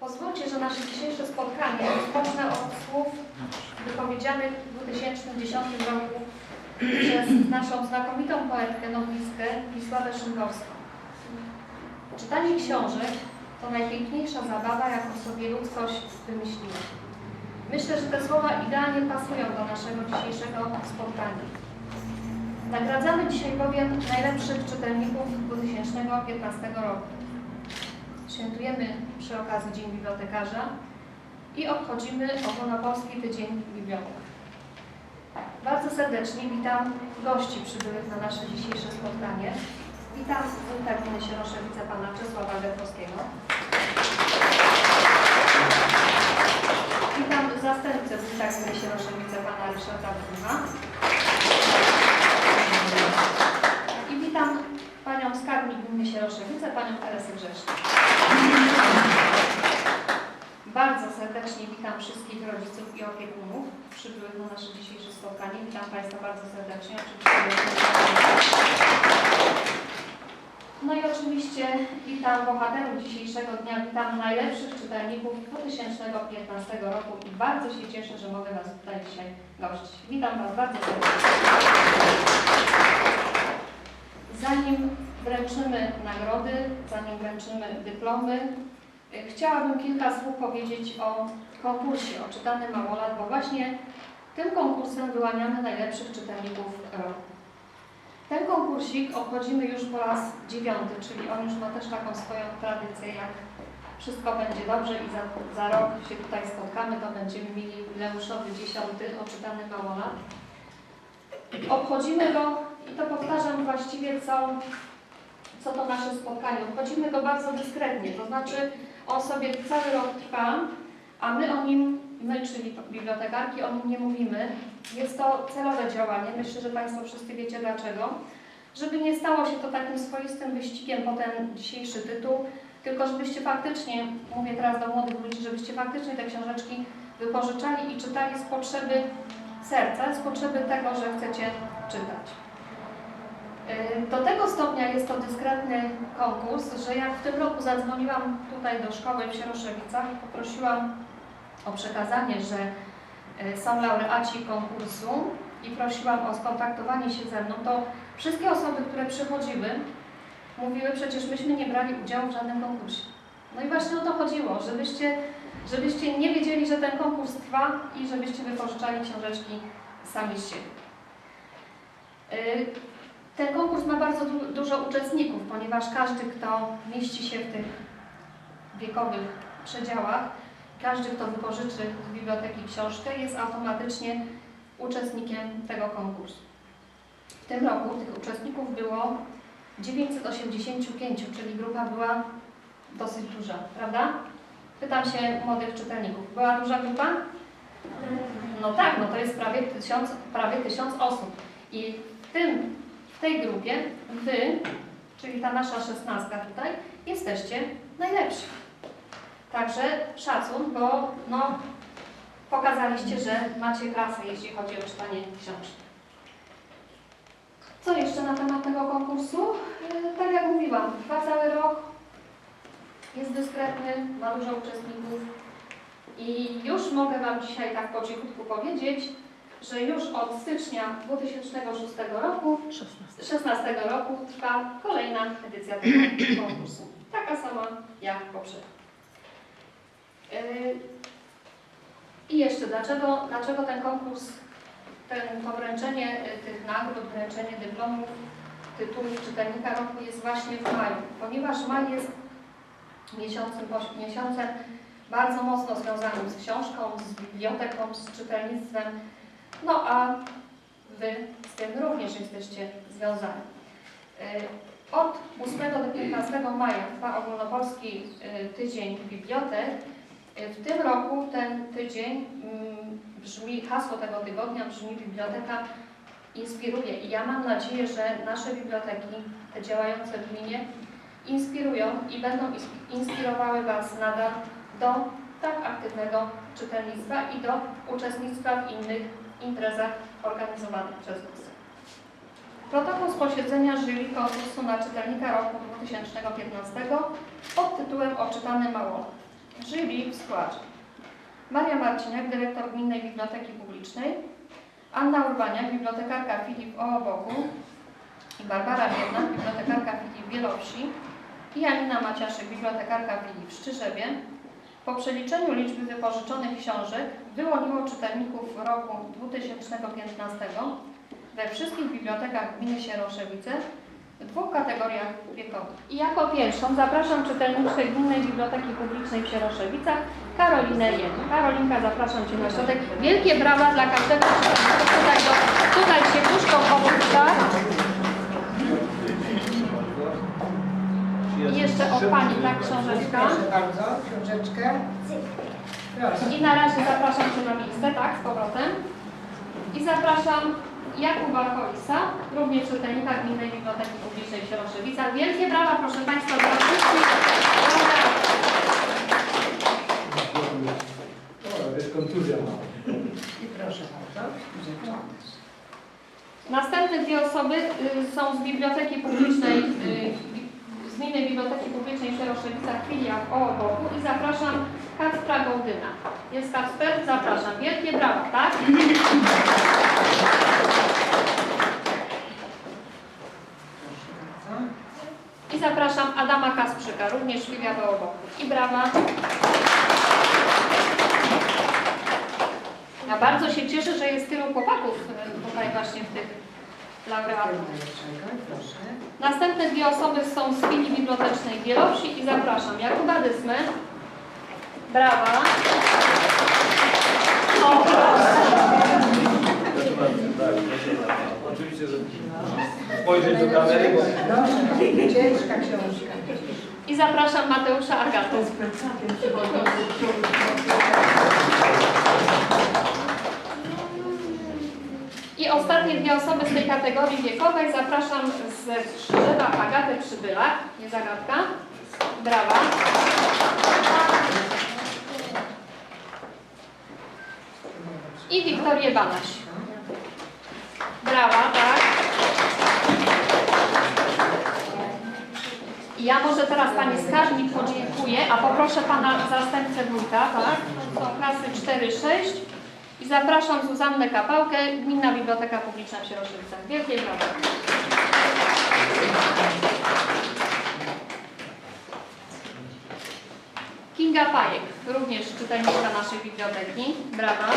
Pozwólcie, że nasze dzisiejsze spotkanie rozpocznę od słów wypowiedzianych w 2010 roku przez naszą znakomitą poetkę, noblistkę Wisławę Szynkowską. Czytanie książek to najpiękniejsza zabawa, jaką sobie ludzkość wymyśliła. Myślę, że te słowa idealnie pasują do naszego dzisiejszego spotkania. Nagradzamy dzisiaj bowiem najlepszych czytelników 2015 roku. Świętujemy przy okazji Dzień Bibliotekarza i obchodzimy Ogólnopolski Tydzień Bibliotek. Bardzo serdecznie witam gości przybyłych na nasze dzisiejsze spotkanie. Witam wójta gminy Sieroszewice, pana Czesława Dębowskiego. Opiekunów przybyłych na nasze dzisiejsze spotkanie. Witam Państwa bardzo serdecznie. No i oczywiście witam bohaterów dzisiejszego dnia, witam najlepszych czytelników 2015 roku i bardzo się cieszę, że mogę Was tutaj dzisiaj gościć. Witam Was bardzo serdecznie. Zanim wręczymy nagrody, zanim wręczymy dyplomy, chciałabym kilka słów powiedzieć o konkursie, o czytany małolat, bo właśnie tym konkursem wyłaniamy najlepszych czytelników roku. Ten konkursik obchodzimy już po raz dziewiąty, czyli on już ma też taką swoją tradycję, jak wszystko będzie dobrze i za, za rok się tutaj spotkamy, to będziemy mieli jubileuszowy dziesiąty oczytany małolat. Obchodzimy go, i to powtarzam właściwie co, co to nasze spotkanie, obchodzimy go bardzo dyskretnie, to znaczy on sobie cały rok trwa, a my o nim, my czyli bibliotekarki, o nim nie mówimy. Jest to celowe działanie, myślę, że Państwo wszyscy wiecie dlaczego. Żeby nie stało się to takim swoistym wyścigiem po ten dzisiejszy tytuł, tylko żebyście faktycznie, mówię teraz do młodych ludzi, żebyście faktycznie te książeczki wypożyczali i czytali z potrzeby serca, z potrzeby tego, że chcecie czytać. Do tego stopnia jest to dyskretny konkurs, że jak w tym roku zadzwoniłam tutaj do szkoły w Sieroszewicach i poprosiłam o przekazanie, że yy, są laureaci konkursu i prosiłam o skontaktowanie się ze mną, to wszystkie osoby, które przychodziły, mówiły przecież myśmy nie brali udziału w żadnym konkursie. No i właśnie o to chodziło, żebyście, żebyście nie wiedzieli, że ten konkurs trwa i żebyście wypożyczali książeczki sami z siebie. Ten konkurs ma bardzo du dużo uczestników, ponieważ każdy, kto mieści się w tych wiekowych przedziałach, każdy, kto wypożyczy z biblioteki książkę, jest automatycznie uczestnikiem tego konkursu. W tym roku tych uczestników było 985, czyli grupa była dosyć duża, prawda? Pytam się młodych czytelników, była duża grupa? No tak, no to jest prawie tysiąc, prawie tysiąc osób. I w tym w tej grupie Wy, czyli ta nasza szesnastka tutaj, jesteście najlepsi. Także szacun, bo no, pokazaliście, że macie klasę, jeśli chodzi o czytanie książki. Co jeszcze na temat tego konkursu? Yy, Tak jak mówiłam, trwa cały rok, jest dyskretny, ma dużo uczestników i już mogę Wam dzisiaj tak po cichutku powiedzieć, że już od stycznia 2006 roku 2016 roku trwa kolejna edycja tego konkursu. Taka sama jak poprzednia. Yy, I jeszcze, dlaczego, dlaczego ten konkurs, ten, to wręczenie y, tych nagród, wręczenie dyplomów, tytułów czytelnika roku jest właśnie w maju? Ponieważ maj jest miesiącem, miesiącem bardzo mocno związanym z książką, z biblioteką, z czytelnictwem, no a Wy z tym również jesteście związani. Y, Od 8 do 15 maja trwa ogólnopolski y, tydzień bibliotek. Y, W tym roku ten tydzień mm, brzmi, hasło tego tygodnia brzmi Biblioteka inspiruje i ja mam nadzieję, że nasze biblioteki, te działające w gminie, inspirują i będą ins- inspirowały Was nadal do tak aktywnego czytelnictwa i do uczestnictwa w innych imprezach organizowanych przez nas. Protokół z posiedzenia jury konkursu na czytelnika roku 2015 pod tytułem Oczytany mało. Jury w składzie Maria Marciniak, dyrektor Gminnej Biblioteki Publicznej, Anna Urbaniak, bibliotekarka Filip Ołoboku i Barbara Biednak, bibliotekarka Filip Wielowsi i Janina Maciaszek, bibliotekarka Filip w. Po przeliczeniu liczby wypożyczonych książek wyłoniło czytelników roku 2015 we wszystkich bibliotekach gminy Sieroszewice w dwóch kategoriach wiekowych. I jako pierwszą zapraszam czytelniczkę Gminnej Biblioteki Publicznej w Sieroszewicach, Karolinę Jen. Karolinka, zapraszam Cię na środek. Wielkie brawa dla każdego czytelnika. Tutaj, tutaj się puszczą powódka. I jeszcze od Pani, tak, książeczka. Proszę bardzo, książeczkę. Proszę. I na razie zapraszam Cię na miejsce, tak, z powrotem. I zapraszam Jakuba Kolisa, również czytelnika Gminnej Biblioteki Publicznej w Sieroszewicach. Wielkie brawa, proszę Państwa, dla wszystkich. Kontuzja mała. I proszę bardzo. Następne dwie osoby y, są z Biblioteki Publicznej, y, Gminnej Biblioteki Publicznej w Sieroszewicach, filia w Ołoboku i zapraszam Kacpra Gołdyna. Jest Kacper? Zapraszam. Wielkie brawa, tak? I zapraszam Adama Kasprzyka, również filia w Ołoboku. I brawa. Ja bardzo się cieszę, że jest tylu chłopaków tutaj właśnie w tych laureatów. Proszę. Następne dwie osoby są z filii bibliotecznej w Wielowsi i zapraszam Jakuba Dysmę. Brawa. O, tak. Oczywiście, że spojrzeć do kamery, ciężka książka. I zapraszam Mateusza Agatę. Osoby z tej kategorii wiekowej zapraszam z Krzyżewa Agatę Przybylak. Jest Agatka. Brawa. I Wiktorię Banaś. Brawa, tak. Ja może teraz Pani Skarbnik podziękuję, a poproszę Pana zastępcę wójta, tak? To są klasy 4-6. I zapraszam Zuzannę Kapałkę, Gminna Biblioteka Publiczna w Sieroszewicach. Wielkie brawa. Kinga Pajek, również czytelniczka naszej biblioteki. Brawa.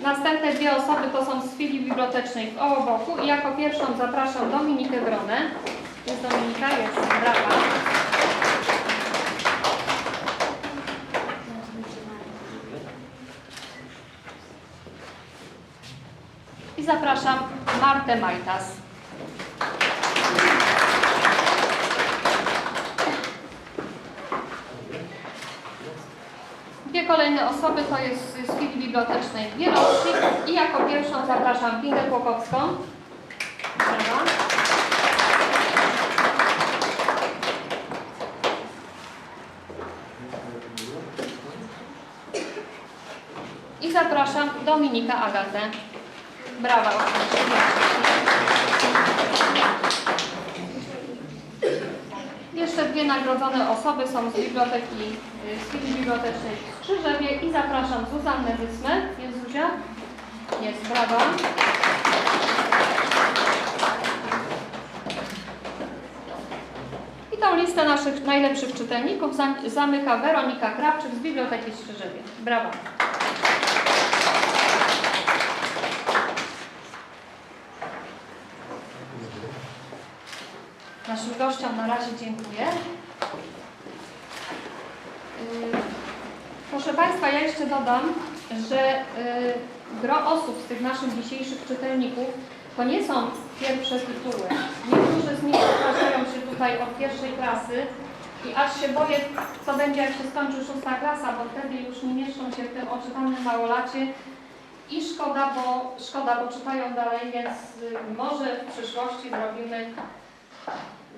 Następne dwie osoby to są z filii bibliotecznej w Ołoboku i jako pierwszą zapraszam Dominikę Bronę. Jest Dominika, jest brawa. I Martę Majtas. Dwie kolejne osoby to jest z filii bibliotecznej w i jako pierwszą zapraszam Kingę Kłokowską. I zapraszam Dominika Agatę. Brawa. Jeszcze dwie nagrodzone osoby są z biblioteki, y, z filii bibliotecznej w Krzyżewie i zapraszam Zuzannę Wysmę. Jest Zuzia? Jest, brawa. I tą listę naszych najlepszych czytelników zam- zamyka Weronika Krawczyk z Biblioteki w Krzyżewie. Brawa. Naszym gościom na razie dziękuję. Yy, Proszę Państwa, ja jeszcze dodam, że yy, gro osób z tych naszych dzisiejszych czytelników to nie są pierwsze tytuły. Niektórzy z nich uważają się tutaj od pierwszej klasy i aż się boję, co będzie jak się skończy szósta klasa, bo wtedy już nie mieszczą się w tym oczytanym małolacie i szkoda, bo szkoda, bo czytają dalej, więc y, może w przyszłości zrobimy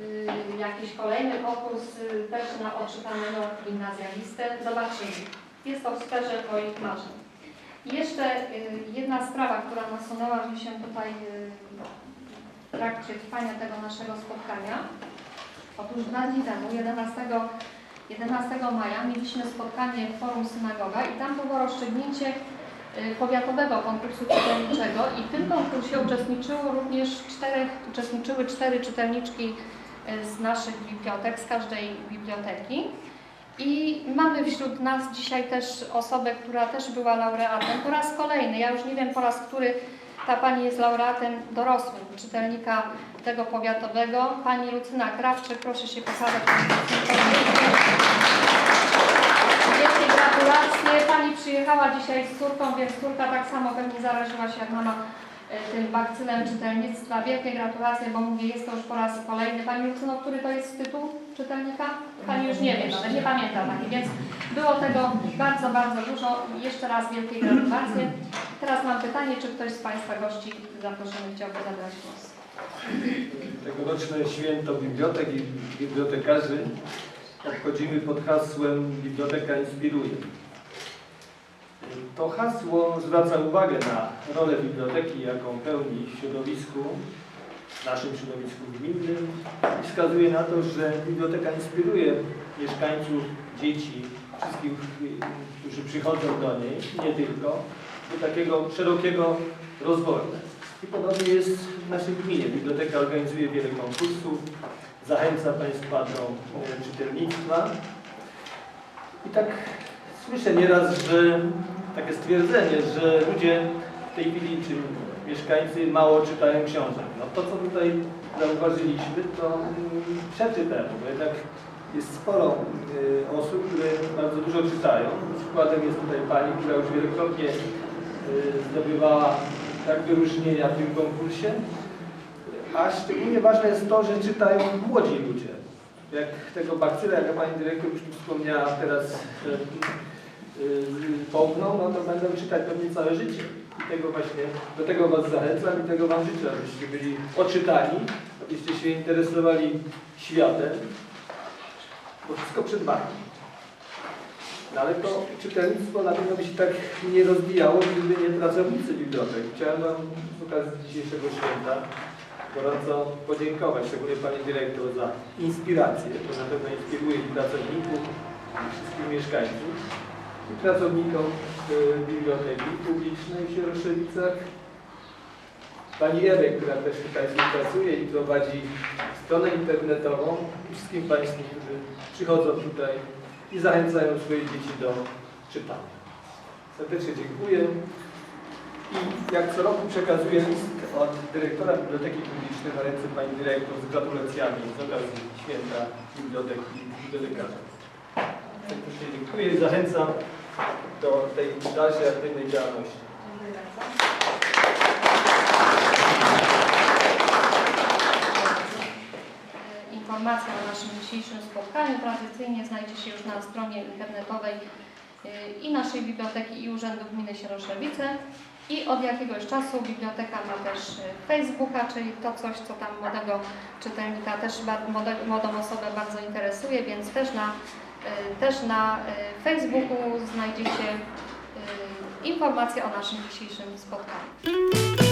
y, jakiś kolejny konkurs y, też na odczytanego gimnazjalistę. Zobaczymy. Jest to w sferze moich marzeń. I Jeszcze y, jedna sprawa, która nasunęła mi się tutaj w trakcie trwania tego naszego spotkania. Otóż dwa dni temu, 11, 11 maja, mieliśmy spotkanie w Forum Synagoga i tam było rozstrzygnięcie powiatowego konkursu czytelniczego i w tym konkursie uczestniczyło również czterech, uczestniczyły cztery czytelniczki y, z naszych bibliotek, z każdej biblioteki. I mamy wśród nas dzisiaj też osobę, która też była laureatem. Po raz kolejny, ja już nie wiem po raz który ta pani jest laureatem dorosłym czytelnika tego powiatowego. Pani Lucyna Krawczyk, proszę się pokazać. Dzisiaj z córką, więc córka tak samo pewnie zaraziła się jak mama e, tym bakcylem czytelnictwa. Wielkie gratulacje, bo mówię, jest to już po raz kolejny. Pani Lucyno, który to jest tytuł czytelnika? Pani już nie wie, nawet nie pamięta Pani, więc było tego bardzo, bardzo dużo. Jeszcze raz wielkie gratulacje. Teraz mam pytanie, czy ktoś z Państwa gości zaproszony chciałby zabrać głos? Tegoroczne święto bibliotek i bibliotekarzy obchodzimy pod hasłem Biblioteka inspiruje. To hasło zwraca uwagę na rolę biblioteki, jaką pełni w środowisku, w naszym środowisku gminnym i wskazuje na to, że biblioteka inspiruje mieszkańców, dzieci, wszystkich, którzy przychodzą do niej, nie tylko, do takiego szerokiego rozwoju. I podobnie jest w naszej gminie. Biblioteka organizuje wiele konkursów, zachęca Państwa do e, czytelnictwa. I tak słyszę nieraz, że takie stwierdzenie, że ludzie w tej chwili, czy mieszkańcy mało czytają książek. No to, co tutaj zauważyliśmy, to mm, przeczy temu, bo jednak jest sporo e, osób, które bardzo dużo czytają. Przykładem jest tutaj Pani, która już wielokrotnie e, zdobywała tak wyróżnienia w tym konkursie. A szczególnie ważne jest to, że czytają młodzi ludzie. Jak tego bakcyla, jak Pani Dyrektor już tu wspomniała teraz połkną, no to będą czytać pewnie całe życie. I tego właśnie, do tego Was zachęcam i tego Wam życzę, abyście byli oczytani, abyście się interesowali światem, bo wszystko przed Wami. No ale to czytelnictwo na pewno by się tak nie rozwijało, gdyby nie pracownicy bibliotek. Chciałem Wam z okazji dzisiejszego święta gorąco podziękować, szczególnie Pani Dyrektor za inspirację, to na pewno inspiruje i pracowników, i wszystkich mieszkańców, pracownikom y, Biblioteki Publicznej w Sieroszewicach. Pani Ewę, która też tutaj współpracuje i prowadzi stronę internetową wszystkim Państwu, którzy przychodzą tutaj i zachęcają swoje dzieci do czytania. Serdecznie dziękuję. I jak co roku przekazuję list od dyrektora Biblioteki Publicznej na ręce Pani Dyrektor z gratulacjami z okazji Święta Biblioteki i Bibliotekarzy. Serdecznie dziękuję i zachęcam do tej dalszej aktywnej działalności. Dziękuję bardzo. Informacja o naszym dzisiejszym spotkaniu tradycyjnie znajdzie się już na stronie internetowej e, i naszej biblioteki i Urzędu Gminy Sieroszewice. I od jakiegoś czasu biblioteka ma też e, Facebooka, czyli to coś, co tam młodego czytelnika, też młodą osobę bardzo interesuje, więc też na, też na e, Facebooku znajdziecie e, informacje o naszym dzisiejszym spotkaniu.